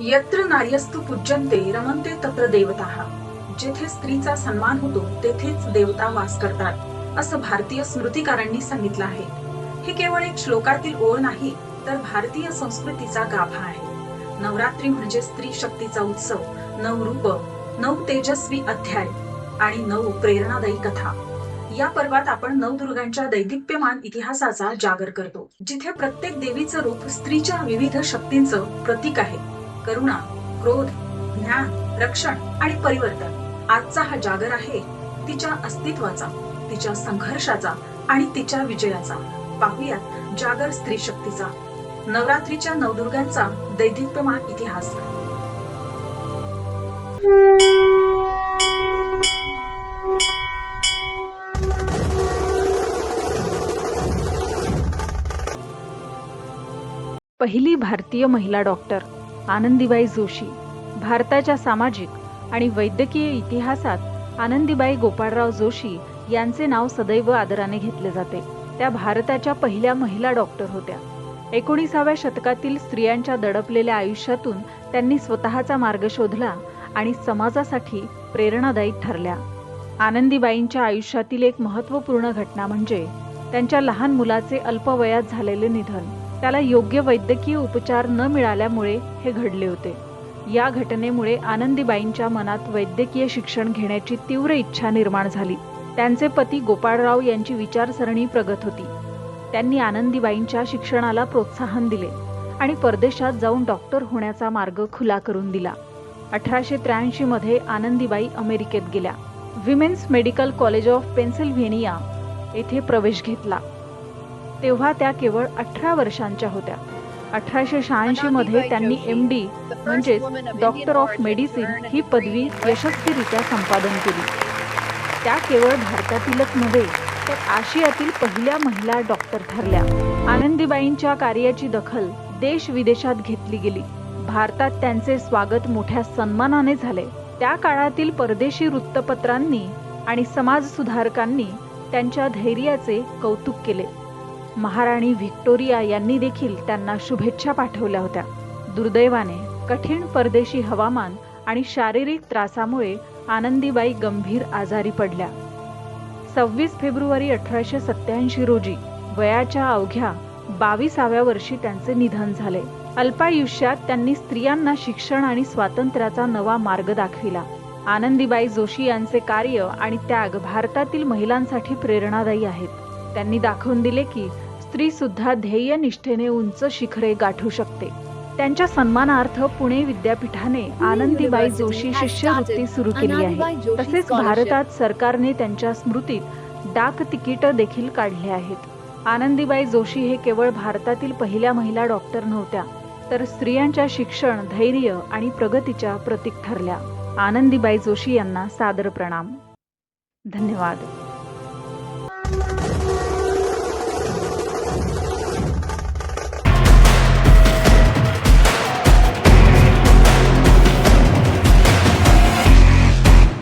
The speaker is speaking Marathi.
यत्र नार्यस्तु पूज्यन्ते रमंते तत्र देवता। जेथे स्त्रीचा सन्मान होतो तेथेच देवता वास करतात असं भारतीय स्मृतिकारांनी सांगितलं आहे। हे केवळ एक श्लोकातील ओळ नाही तर भारतीय संस्कृतीचा गाभा आहे। नवरात्री म्हणजे स्त्री शक्तीचा उत्सव नऊ रूप नऊ तेजस्वी अध्याय आणि नऊ प्रेरणादायी कथा। या पर्वात आपण नवदुर्गांच्या दैदिप्यमान इतिहासाचा जागर करतो जिथे प्रत्येक देवीचं रूप स्त्रीच्या विविध शक्तींचं प्रतीक आहे। करुणा क्रोध ज्ञान रक्षण आणि परिवर्तन. आजचा हा जागर आहे तिच्या अस्तित्वाचा तिच्या संघर्षाचा आणि तिच्या विजयाचा. पाहुयात जागर स्त्री शक्तीचा नवरात्रीच्या नवदुर्गांचा दैदिप्यमान इतिहास. पहिली भारतीय महिला डॉक्टर. आनंदीबाई जोशी भारताच्या सामाजिक आणि वैद्यकीय इतिहासात आनंदीबाई गोपाळराव जोशी यांचे नाव सदैव आदराने घेतले जाते. त्या भारताच्या पहिल्या महिला डॉक्टर होत्या. एकोणीसाव्या शतकातील स्त्रियांच्या दडपलेल्या आयुष्यातून त्यांनी स्वतःचा मार्ग शोधला आणि समाजासाठी प्रेरणादायी ठरल्या. आनंदीबाईंच्या आयुष्यातील एक महत्त्वपूर्ण घटना म्हणजे त्यांच्या लहान मुलाचे अल्पवयात झालेले निधन. त्याला योग्य वैद्यकीय उपचार न मिळाल्यामुळे हे घडले होते. या घटनेमुळे आनंदीबाईंच्या मनात वैद्यकीय शिक्षण घेण्याची तीव्र इच्छा निर्माण झाली. त्यांचे पती गोपाळराव यांची विचारसरणी प्रगत होती. त्यांनी आनंदीबाईंच्या शिक्षणाला प्रोत्साहन दिले आणि परदेशात जाऊन डॉक्टर होण्याचा मार्ग खुला करून दिला. अठराशे त्र्याऐंशी मध्ये आनंदीबाई अमेरिकेत गेल्या. Women's medical college of Pennsylvania येथे प्रवेश घेतला. तेव्हा त्या केवळ अठरा वर्षांच्या होत्या. अठराशे शहाऐंशी मध्ये त्यांनी एम डी म्हणजेच डॉक्टर ऑफ मेडिसिन ही पदवी यशस्वीरित्या संपादन केली. त्या केवळ भारतातीलच नव्हे तर आशियातील पहिल्या महिला डॉक्टर ठरल्या. आनंदीबाईंच्या कार्याची दखल देश विदेशात घेतली गेली. भारतात त्यांचे स्वागत मोठ्या सन्मानाने झाले. त्या काळातील परदेशी वृत्तपत्रांनी आणि समाज सुधारकांनी त्यांच्या धैर्याचे कौतुक केले. महाराणी व्हिक्टोरिया यांनी देखील त्यांना शुभेच्छा पाठवल्या होत्या. दुर्दैवाने कठीण परदेशी हवामान आणि शारीरिक त्रासामुळे आनंदीबाई गंभीर आजारी पडल्या. सव्वीस फेब्रुवारी अठराशे सत्याऐंशी रोजी वयाच्या अवघ्या बावीसाव्या वर्षी त्यांचे निधन झाले. अल्पायुष्यात त्यांनी स्त्रियांना शिक्षण आणि स्वातंत्र्याचा नवा मार्ग दाखविला. आनंदीबाई जोशी यांचे कार्य आणि त्याग भारतातील महिलांसाठी प्रेरणादायी आहेत. त्यांनी दाखवून दिले की स्त्री सुद्धा ध्येय निष्ठेने उंच शिखरे गाठू शकते. त्यांच्या सन्मानार्थ पुणे विद्यापीठाने आनंदीबाई जोशी शिष्यवृत्ती सुरू केली आहे. तसेच भारतात सरकारने त्यांच्या स्मृतीत डाक तिकीट देखील काढले आहेत. आनंदीबाई जोशी हे केवळ भारतातील पहिल्या महिला डॉक्टर नव्हत्या तर स्त्रियांच्या शिक्षण धैर्य आणि प्रगतीच्या प्रतीक ठरल्या. आनंदीबाई जोशी यांना सादर प्रणाम. धन्यवाद.